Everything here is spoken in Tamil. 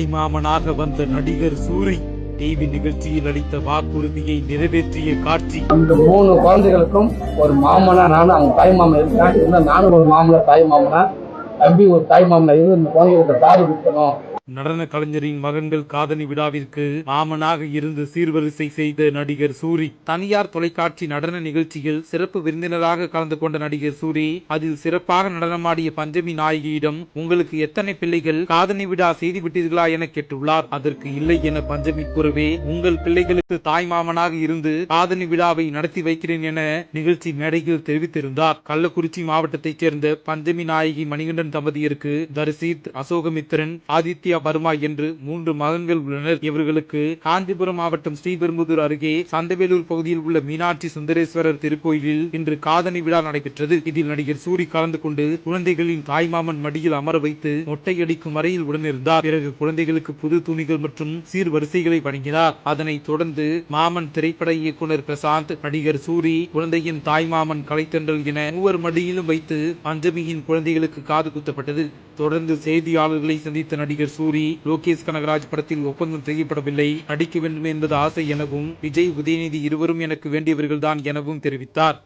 தாய்மாமனாக வந்த நடிகர் சூரி டிவி நிகழ்ச்சியில் அளித்த வாக்குறுதியை நிறைவேற்றிய காட்சி. அந்த மூணு குழந்தைகளுக்கும் ஒரு மாமனா நானும் அவங்க தாய் மாமன் இருக்கேன். இருந்தால் நானும் ஒரு மாமனா தாய் மாமனா தம்பி ஒரு தாய் மாமனா இருந்து இந்த குழந்தைகளுக்கு தாரி கொடுக்கணும். நடன கலைஞரின் மகன்கள் காதணி விழாவிற்கு மாமனாக இருந்து சீர்வரிசை செய்த நடிகர் சூரி. தனியார் தொலைக்காட்சி நடன நிகழ்ச்சியில் சிறப்பு விருந்தினராக கலந்து கொண்ட நடிகர் சூரி அதில் சிறப்பாக நடனமாடிய பஞ்சமி நாயகியிடம் உங்களுக்கு எத்தனை பிள்ளைகள்? காதணி விழா செய்து விட்டீர்களா என கேட்டுள்ளார். அதற்கு இல்லை என பஞ்சமி கூறவே உங்கள் பிள்ளைகளுக்கு தாய் மாமனாக இருந்து காதணி விழாவை நடத்தி வைக்கிறேன் என நிகழ்ச்சி மேடையில் தெரிவித்திருந்தார். கள்ளக்குறிச்சி மாவட்டத்தைச் சேர்ந்த பஞ்சமி நாயகி மணிகண்டன் தம்பதியருக்கு தரிசித் அசோகமித்திரன் ஆதித்யா வர்மா என்று மூன்று மகன்கள் உள்ளனர். இவர்களுக்கு காஞ்சிபுரம் மாவட்டம் ஸ்ரீபெரும்புதூர் அருகே சந்தவேலூர் பகுதியில் உள்ள மீனாட்சி சுந்தரேஸ்வரர் திருக்கோயிலில் இன்று காதணி விழா நடைபெற்றது. இதில் நடிகர் சூரி கலந்து கொண்டு குழந்தைகளின் தாய்மாமன் மடியில் அமர வைத்து மொட்டையடிக்கும் வரையில் உடனிருந்தார். பிறகு குழந்தைகளுக்கு புது துணிகள் மற்றும் சீர்வரிசைகளை வழங்கினார். அதனைத் தொடர்ந்து மாமன் திரைப்பட இயக்குனர் பிரசாந்த் நடிகர் சூரி குழந்தையின் தாய்மாமன் கலைத்தன்றல் என மூவர் மடியிலும் வைத்து பஞ்சமியின் குழந்தைகளுக்கு காது குத்தப்பட்டது. தொடர்ந்து செய்தியாளர்களை சந்தித்த நடிகர் சூரி லோகேஷ் கனகராஜ் படத்தில் ஒப்பந்தம் செய்யப்படவில்லை. நடிக்க வேண்டும் என்பது ஆசை எனவும் விஜய் உதயநிதி இருவரும் எனக்கு வேண்டியவர்கள்தான் எனவும் தெரிவித்தார்.